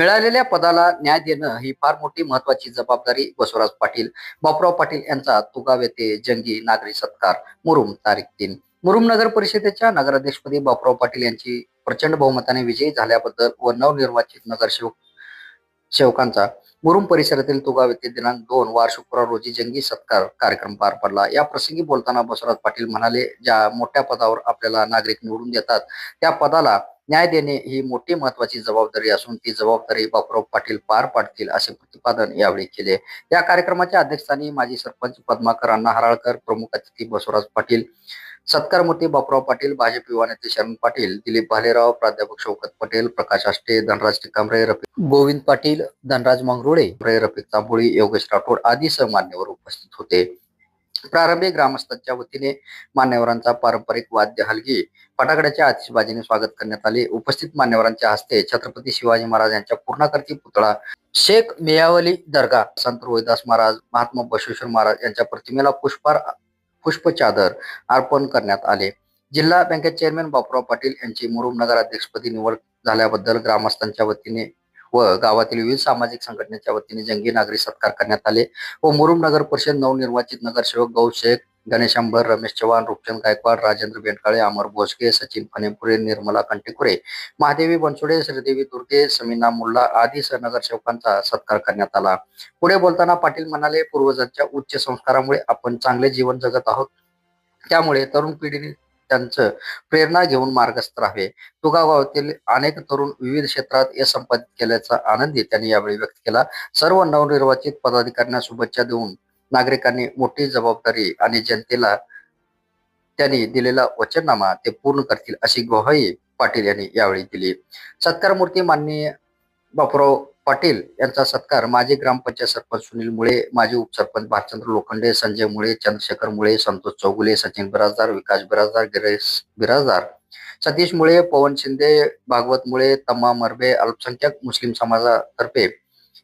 मिळालेल्या पदाला न्याय देणं ही फार मोठी महत्वाची जबाबदारी बसवराज पाटील बापराव पाटील यांचा तुगाव येथे जंगी नागरी सत्कार मुरुम तारीख तीन. मुरुम नगर परिषदेच्या नगराध्यक्षपदी बापराव पाटील यांची प्रचंड बहुमताने विजयी झाल्याबद्दल व नवनिर्वाचित नगरसेवक सेवकांचा मुरुम परिसरातील तुगाव येथे दिनांक दोन वार शुक्रवार रोजी जंगी सत्कार कार्यक्रम पार पडला. या प्रसंगी बोलताना बसवराज पाटील म्हणाले ज्या मोठ्या पदावर आपल्याला नागरिक निवडून देतात त्या पदाला न्याय देणे ही मोठी महत्वाची जबाबदारी असून ती जबाबदारी बापराव पाटील पार पाडतील असे प्रतिपादन यावेळी केले. या कार्यक्रमाच्या अध्यक्षस्थानी माजी सरपंच पद्माकर अण्णा हराळकर प्रमुख अतिथी बसवराज पाटील सत्कारमूर्ती बापराव पाटील भाजप युवा नेते शरण पाटील दिलीप भालेराव प्राध्यापक शौकत पटेल प्रकाश आष्टे धनराज टिकांबरे रफिक गोविंद पाटील धनराज मंगरुळे रफिक तांबोळी योगेश राठोड आदी सह मान्यवर उपस्थित होते. प्रारंभी ग्रामस्थांच्या वतीने मान्यवरांचा पारंपरिक वाद्य हलगी फटाकड्याच्या आतिषबाजीने स्वागत करण्यात आले. उपस्थित मान्यवरांच्या हस्ते छत्रपती शिवाजी महाराज यांच्या पूर्णाकृती पुतळा शेख मियावली दर्गा संत रोहिदास महाराज महात्मा बसवेश्वर महाराज यांच्या प्रतिमेला पुष्पार पुष्पचादर अर्पण करण्यात आले. जिल्हा बँकेचे चेअरमॅन बापूराव पाटील यांची मुरुम नगर अध्यक्षपदी निवड झाल्याबद्दल ग्रामस्थांच्या वतीने व गावातील विविध सामाजिक संघटनेच्या वतीने जंगी नागरी सत्कार करण्यात आले व मुरुम नगर परिषद नवनिर्वाचित नगरसेवक गौ शेख गणेश अंबर रमेश चव्हाण रूपचंद गायकवाड राजेंद्र बेंडकाळे अमर भोसके सचिन फणेपुरे निर्मला कंटेकुरे महादेवी बनसोडे श्रीदेवी दुर्गे समीना मुल्ला आदी नगरसेवकांचा सत्कार करण्यात आला. पुढे बोलताना पाटील म्हणाले पूर्वजांच्या उच्च संस्कारामुळे आपण चांगले जीवन जगत आहोत. त्यामुळे तरुण पिढीने त्यांचं प्रेरणा घेऊन मार्गस्थ राहावे. तुगा गावातील अनेक तरुण विविध क्षेत्रात यश संपादित केल्याचा आनंदी त्यांनी यावेळी व्यक्त केला. सर्व नवनिर्वाचित पदाधिकाऱ्यांना शुभेच्छा देऊन नागरिकांनी मोठी जबाबदारी आणि जनतेला त्यांनी दिलेला वचननामा ते पूर्ण करतील अशी ग्वाही पाटील यांनी यावेळी दिली. सत्कार मूर्ती माननीय बापूराव पाटील यांचा सत्कार माजी ग्रामपंचायत सरपंच सुनील मुळे माजी उपसरपंच भालचंद्र लोखंडे संजय मुळे चंद्रशेखर मुळे संतोष चौगुले सचिन बिराजदार विकास बिराजदार गिरीश बिराजदार सतीश मुळे पवन शिंदे भागवत मुळे तम्मा मरबे अल्पसंख्याक मुस्लिम समाजातर्फे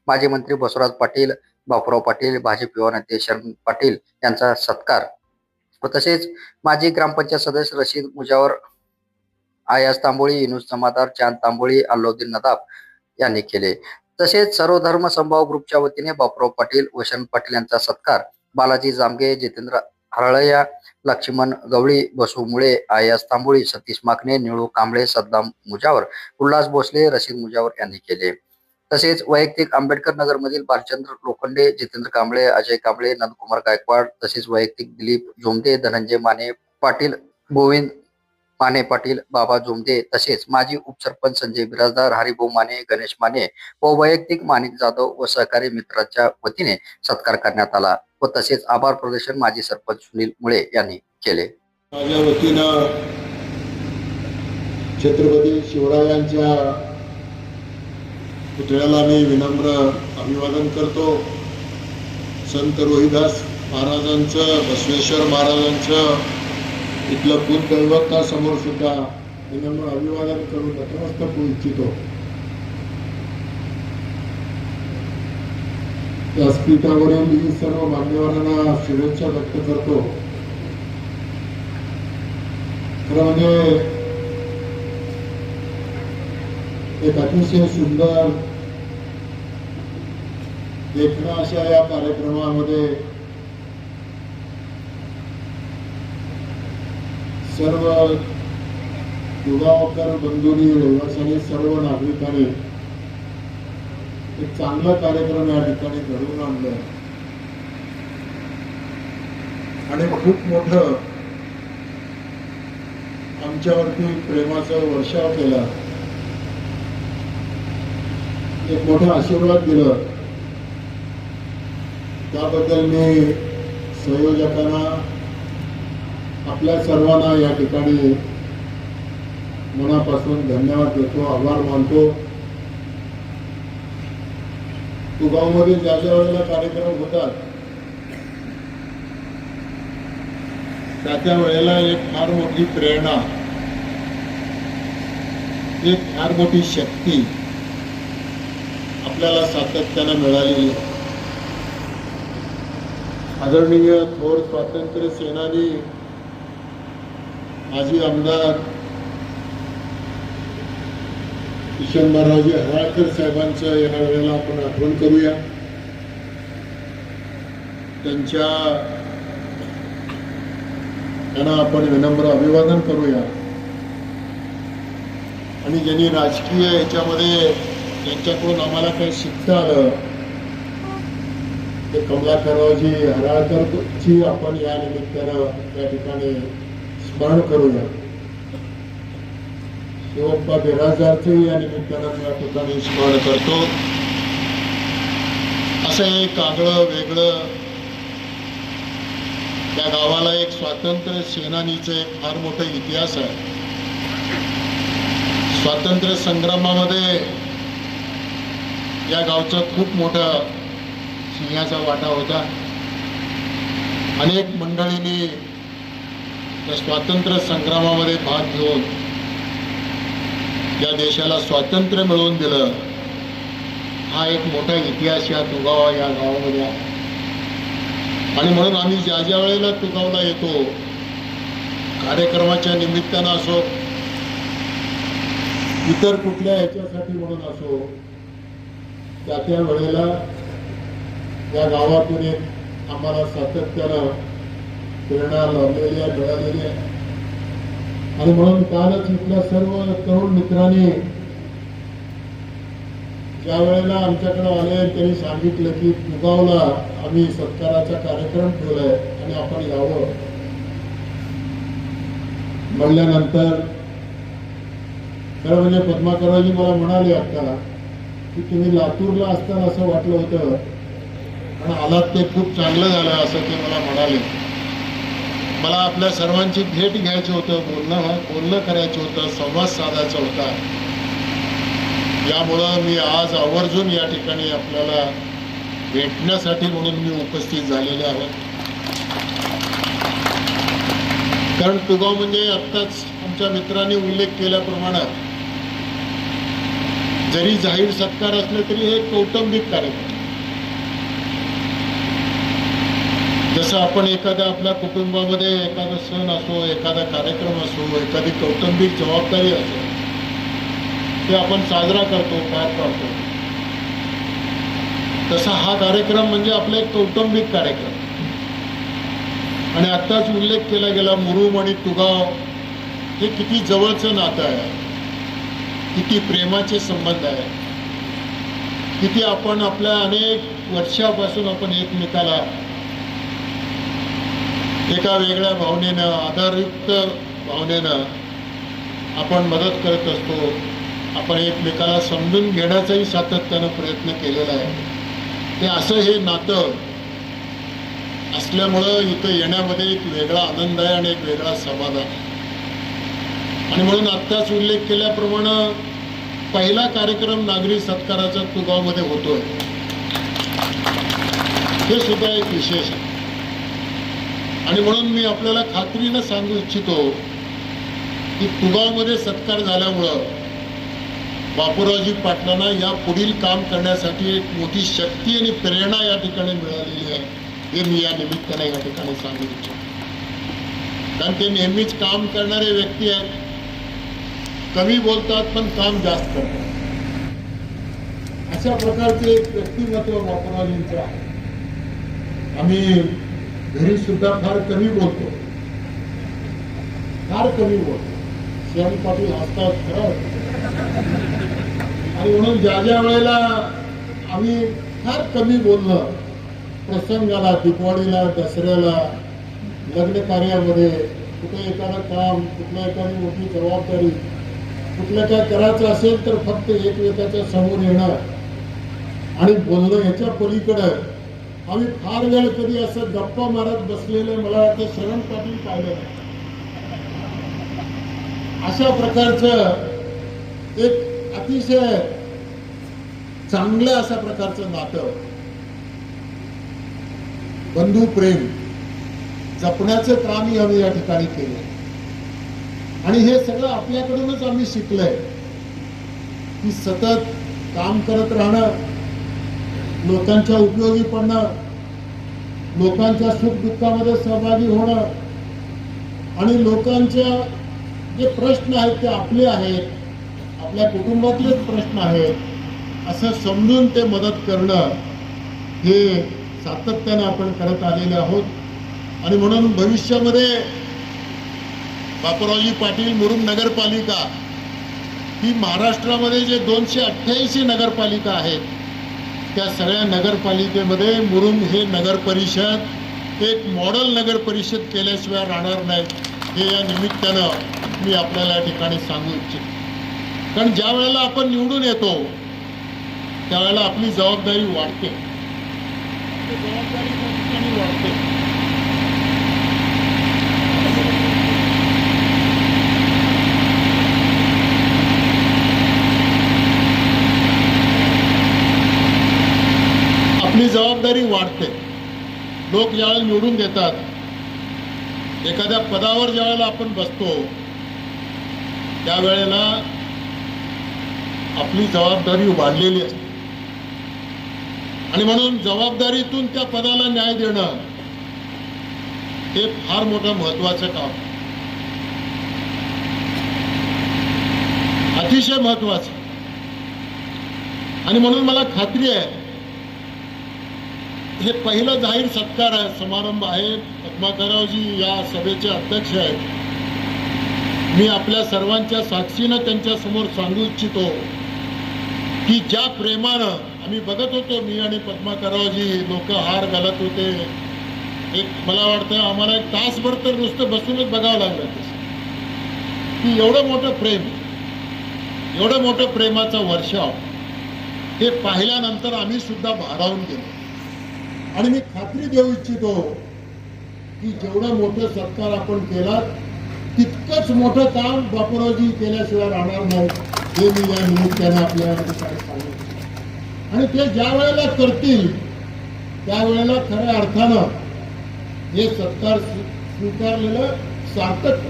माजी मंत्री बसवराज पाटील बापूराव पाटील भाजप युवा नेते शरण पाटील यांचा सत्कार. व तसेच माजी ग्रामपंचायत सदस्य रशीद मुजावर आयास तांबोळी इनुस जमादार चांद तांबोळी अल्लाउद्दीन नदाब यांनी केले. तसेच सर्व धर्म संभाव ग्रुपच्या वतीने बापराव पाटील वशन पाटील यांचा सत्कार. बालाजी जामगे जितेंद्र हरळया लक्ष्मण गवळी बसू मुळे आयास तांबोळी सतीश माकणे निळू कांबळे सद्दाम मुजावर उल्हास भोसले रशीद मुजावर यांनी केले. तसेच वैयक्तिक आंबेडकर नगर मधील बालचंद्र लोखंडे जितेंद्र कांबळे अजय कांबळे नंदकुमार गायकवाड तसेच वैयक्तिक दिलीप झोमदे धनंजय माने पाटील गोविंद माने पाटील बाबा जोमदे तसेच माजी उपसरपंच संजय बिराजदार हरिभाऊ माने गणेश माने व वैयक्तिक माणिक जाधव व सहकारी मित्राच्या वतीने सत्कार करण्यात आला व तसेच आभार प्रदर्शन माजी सरपंच सुनील मुळे यांनी केले. माझ्या वतीनं छत्रपती शिवरायांच्या पुतळ्याला मी विनम्र अभिवादन करतो. संत रोहिदास महाराजांचं बसवेश्वर महाराजांचं इथलं कुलदैवतासमोर सुद्धा विनम्र अभिवादन करून नतमस्त होऊ इच्छितो. व्यासपीठावरील मी सर्व मान्यवरांना शुभेच्छा व्यक्त करतो. खरं म्हणजे एक अतिशय सुंदर देखणं अशा या कार्यक्रमामध्ये सर्व दुगावकर बंधूंनी रहिवाशांनी सर्व नागरिकांनी एक चांगला कार्यक्रम या ठिकाणी घडवून आणलं आणि खूप मोठं आमच्यावरती प्रेमाचा वर्षाव केला. एक मोठा आशीर्वाद दिला. त्याबद्दल मी संयोजकांना आपल्या सर्वांना या ठिकाणी मनापासून धन्यवाद देतो आभार मानतो. तुगावमध्ये ज्या ज्या वेळेला कार्यक्रम होतात त्या त्या वेळेला एक फार मोठी प्रेरणा एक फार मोठी शक्ती आपल्याला सातत्यानं मिळालेली आदरणीय थोर स्वातंत्र्य सेनानी माजी आमदार किशनबारावजी हराळकर साहेबांचं या वेळेला आपण आठवण करूया. त्यांच्या त्यांना आपण विनम्र अभिवादन करूया. आणि ज्यांनी राजकीय याच्यामध्ये त्यांच्याकडून आम्हाला काही शिकता आलं ते कमलाकररावजी हराळकरची आपण या निमित्तानं त्या ठिकाणी स्मरण करूया शिवप्पा बिराजारचे या निमित्तानं या ठिकाणी स्मरण करतो. असं एक आगळं वेगळं त्या गावाला एक स्वातंत्र्य सेनानीचं एक फार मोठा इतिहास आहे. स्वातंत्र्य संग्रामामध्ये या गावचा खूप मोठा सिंहाचा वाटा होता. अनेक मंडळींनी या स्वातंत्र्य संग्रामामध्ये भाग घेऊन या देशाला स्वातंत्र्य मिळवून दिलं. हा एक मोठा इतिहास या तुगावा या गावामध्ये आहे. आणि म्हणून आम्ही ज्या ज्या वेळेला तुगावला येतो कार्यक्रमाच्या निमित्तानं असो इतर कुठल्या ह्याच्यासाठी म्हणून असो त्या त्या वेळेला या गावातून एक आम्हाला सातत्यानं प्रेरणा लाभलेली आहे मिळालेली आहे आणि म्हणून कालच इथल्या सर्व तरुण मित्रांनी ज्या वेळेला आमच्याकडे आले त्यांनी सांगितलं की तुगावला आम्ही सत्काराचा कार्यक्रम ठेवलाय आणि आपण यावं. म्हणल्यानंतर खरं म्हणजे पद्माकररावजी मला म्हणाले आता की तुम्ही लातूरला असताना असं वाटलं होतं पण आलात ते खूप चांगलं झालं असं ते मला म्हणाले. मला आपल्या सर्वांची भेट घ्यायची होतं बोलणं बोलणं करायचं होतं संवाद साधायचा होता. यामुळं मी आज आवर्जून या ठिकाणी आपल्याला भेटण्यासाठी म्हणून मी उपस्थित झालेले आहे. कारण तुगाव म्हणजे आत्ताच आमच्या मित्रांनी उल्लेख केल्याप्रमाणे जरी जाहीर सत्कार असले तरी हे कौटुंबिक कार्यक्रम. जसं आपण एखाद्या आपल्या कुटुंबामध्ये एखादा सण असो एखादा कार्यक्रम असो एखादी कौटुंबिक जबाबदारी असो ते आपण साजरा करतो पार पाडतो. तसा हा कार्यक्रम म्हणजे आपला एक कौटुंबिक कार्यक्रम. आणि आत्ताच उल्लेख केला गेला मुरुम आणि तुगाव हे किती जवळचं नातं आहे. किती प्रेमाचे संबंध आहे. किती आपण आपल्या अनेक वर्षापासून आपण एकमेकाला एका वेगळ्या भावनेनं आधारयुक्त भावनेनं आपण मदत करत असतो. आपण एकमेकाला समजून घेण्याचाही सातत्यानं प्रयत्न केलेला आहे. ते असं हे नातं असल्यामुळं इथं येण्यामध्ये एक वेगळा आनंद आहे आणि एक वेगळा समाधान आणि म्हणून आत्ताच उल्लेख केल्याप्रमाणे पहिला कार्यक्रम नागरी सत्काराचा तुगावमध्ये होतोय. हे सुद्धा एक विशेष आहे. आणि म्हणून मी आपल्याला खात्रीनं सांगू इच्छितो की कुगावमध्ये सत्कार झाल्यामुळं बापूरावजी पाटलांना या पुढील काम करण्यासाठी एक मोठी शक्ती आणि प्रेरणा या ठिकाणी मिळालेली आहे हे मी या निमित्ताने या ठिकाणी सांगू इच्छितो. कारण ते नेहमीच काम करणारे व्यक्ती आहेत. कमी बोलतात पण काम जास्त करतात. अशा प्रकारचे एक व्यक्तिमत्व बापूरावजींचं आहे. आम्ही घरी सुद्धा फार कमी बोलतो. फार कमी बोलतो. श्याम पाटील हसतात खरं. आणि म्हणून ज्या ज्या वेळेला आम्ही फार कमी बोललं प्रसंगाला दिपवाडीला दसऱ्याला लग्न कार्यामध्ये कुठे एखादं काम कुठल्या एखादी मोठी जबाबदारी कुठलं काय करायचं असेल तर फक्त एकमेकाच्या समोर येणं आणि बोलणं ह्याच्या पलीकडं आम्ही फार वेळ कधी असं गप्पा मारत बसलेलं मला वाटतं शरण पाटील पाहिलं नाही. अशा प्रकारचं एक अतिशय चांगलं अशा प्रकारचं नातं बंधू प्रेम जपण्याचं कामही आम्ही या ठिकाणी केलं आणि हे सगळं आपल्याकडूनच आम्ही शिकलंय की सतत काम करत राहणं लोकांच्या उपयोगी पडणं लोकांच्या सुख दुःखामध्ये सहभागी होणं आणि लोकांच्या जे प्रश्न आहेत ते आपले आहेत आपल्या कुटुंबातलेच प्रश्न आहेत असं समजून ते मदत करणं हे सातत्यानं आपण करत आलेले आहोत. आणि म्हणून भविष्यामध्ये बापूरावजी पाटील मुरुम नगरपालिका ही महाराष्ट्रामध्ये जे दोनशे अठ्ठ्याऐंशी नगरपालिका आहेत त्या सगळ्या नगरपालिकेमध्ये मुरुम हे नगर परिषद एक मॉडेल नगर परिषद केल्याशिवाय राहणार नाही. हे या निमित्तानं मी आपल्याला या ठिकाणी सांगू इच्छितो. कारण ज्या वेळेला आपण निवडून येतो त्यावेळेला आपली जबाबदारी वाढते. जबाबदारी वाढते आपली जबाबदारी वाढते लोक ज्यावेळेला निवडून देतात एखाद्या पदावर ज्यावेळेला आपण बसतो त्यावेळेला आपली जबाबदारी वाढलेली असते. आणि म्हणून जबाबदारीतून त्या पदाला न्याय देणं हे फार मोठं महत्वाचं काम. अतिशय महत्वाचं आणि म्हणून मला खात्री आहे हे पहिलं जाहीर सत्कार आहे समारंभ आहे. पद्माकररावजी या सभेचे अध्यक्ष आहेत. मी आपल्या सर्वांच्या साक्षीनं त्यांच्यासमोर सांगू इच्छितो की ज्या प्रेमानं आम्ही बघत होतो मी आणि पद्माकररावजी लोक हार घालत होते. एक मला वाटतं आम्हाला एक तासभर तर नुसतं बसूनच बघावं लागलं. तसं. की एवढं मोठं प्रेम एवढं मोठं प्रेमाचा वर्षाव हे पाहिल्यानंतर आम्ही सुद्धा भारावून गेलो. आणि मी खात्री देऊ इच्छितो की जेवढा मोठा सत्कार आपण केला तितकंच मोठं काम बापूरावजी केल्याशिवाय राहणार नाही हे मी या निमित्तानं आपल्या आणि ते ज्या वेळेला करतील त्यावेळेला खऱ्या अर्थानं हे सत्कार स्वीकारलेलं सार्थक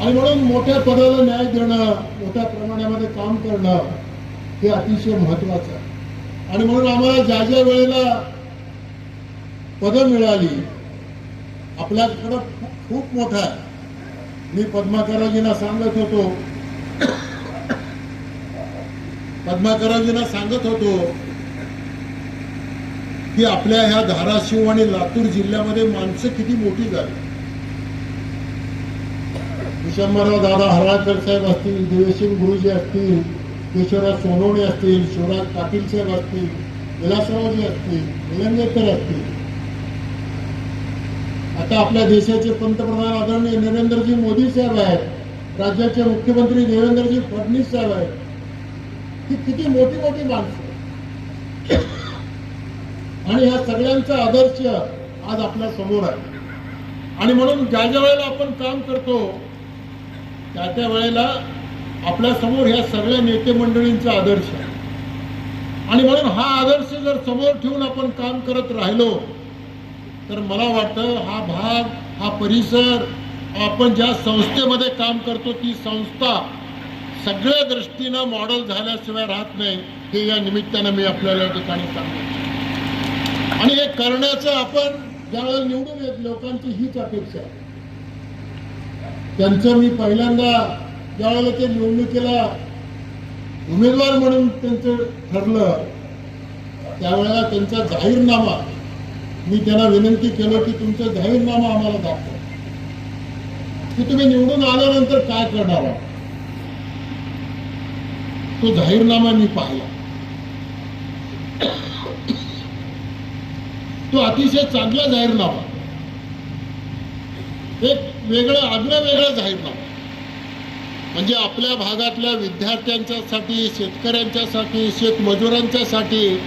आणि म्हणून मोठ्या पदाला न्याय देणं मोठ्या प्रमाणामध्ये काम करणं हे अतिशय महत्वाचं आहे. आणि म्हणून आम्हाला ज्या ज्या वेळेला पदं मिळाली. आपल्याकडं खूप- मोठा आहे. मी पद्माकररावजींना सांगत होतो. पद्माकररावजींना सांगत होतो की आपल्या ह्या धाराशिव आणि लातूर जिल्ह्यामध्ये माणसं किती मोठी झाली. विशंभरराव दादा हराळकर साहेब असतील देवसिंग गुरुजी असतील केशवराव सोनवणे असतील शिवराज पाटील साहेब असतील विलासरावजी असतील निलंगेकर असतील. आता आपल्या देशाचे पंतप्रधान आदरणीय नरेंद्रजी मोदी साहेब आहेत. राज्याचे मुख्यमंत्री देवेंद्रजी फडणवीस साहेब आहेत. ही किती मोठी मोठी माणसं आणि ह्या सगळ्यांचा आदर्श आज आपल्यासमोर आहे. आणि म्हणून ज्या ज्या वेळेला आपण काम करतो त्या त्या वेळेला आपल्यासमोर ह्या सगळ्या नेते मंडळींचा आदर्श आहे. आणि म्हणून हा आदर्श जर समोर ठेवून आपण काम करत राहिलो तर मला वाटतं हा भाग हा परिसर आपण ज्या संस्थेमध्ये काम करतो ती संस्था सगळ्या दृष्टीनं मॉडेल झाल्याशिवाय राहत नाही हे या निमित्तानं मी आपल्याला या ठिकाणी सांगतो. आणि हे करण्याचं आपण ज्यावेळेला निवडून येत लोकांची हीच अपेक्षा त्यांचं मी पहिल्यांदा ज्यावेळेला ते निवडणुकीला उमेदवार म्हणून त्यांचं ठरलं त्यावेळेला त्यांचा जाहीरनामा मी त्यांना विनंती केलं की तुमचा जाहीरनामा आम्हाला दाखवा. की तुम्ही निवडून आल्यानंतर काय करणार आहात? तो जाहीरनामा मी पाहिला. तो अतिशय चांगला जाहीरनामा. एक वेगळं आगळं वेगळं जाहीरनामा. म्हणजे आपल्या भागातल्या विद्यार्थ्यांच्यासाठी शेतकऱ्यांच्यासाठी शेतमजुरांच्यासाठी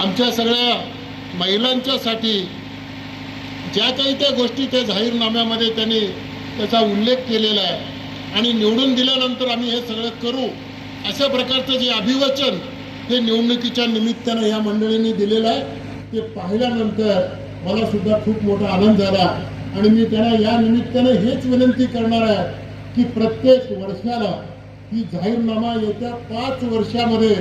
आमच्या सगळ्या महिलांच्यासाठी ज्या काही त्या गोष्टी त्या जाहीरनाम्यामध्ये त्यांनी त्याचा उल्लेख केलेला आहे आणि निवडून दिल्यानंतर आम्ही हे सगळं करू अशा प्रकारचं जे अभिवचन हे निवडणुकीच्या निमित्तानं या मंडळींनी दिलेलं आहे ते पाहिल्यानंतर मला सुद्धा खूप मोठा आनंद झाला. आणि मी त्यांना या निमित्तानं हेच विनंती करणार आहे की प्रत्येक वर्षाला ही जाहीरनामा येत्या पाच वर्षामध्ये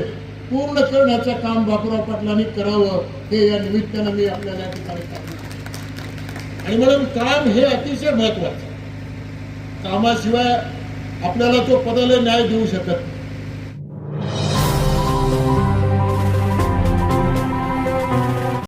पूर्ण करण्याचं काम बापूराव पाटलांनी करावं हे या निमित्तानं मी आपल्याला या ठिकाणी सांगतो. आणि म्हणून काम हे अतिशय महत्वाचं कामाशिवाय आपल्याला तो पदाला न्याय देऊ शकत नाही.